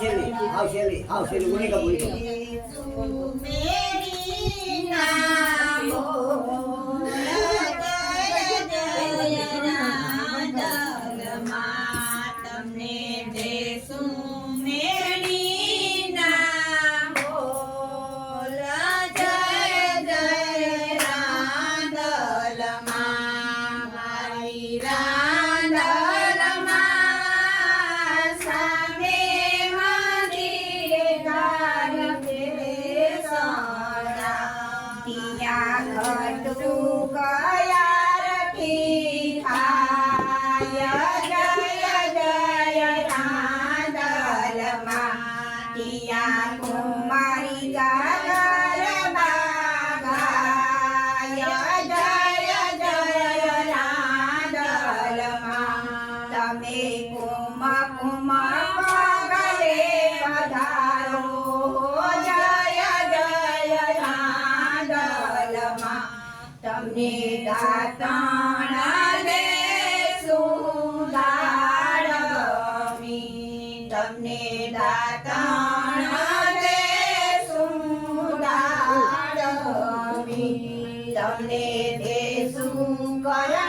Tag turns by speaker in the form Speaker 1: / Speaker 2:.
Speaker 1: શેલી હાવ શેલી હાવ શેલી ઉની કા
Speaker 2: ઘટું કયા રખી થાય જય જય રાંદલમાં ત્યાં કુમારી ગાગર બાગાય જય જય તમને દાતાણા દે સુદારમી તમને દાતાણા દે સુદારમી તમને દેશું કરણે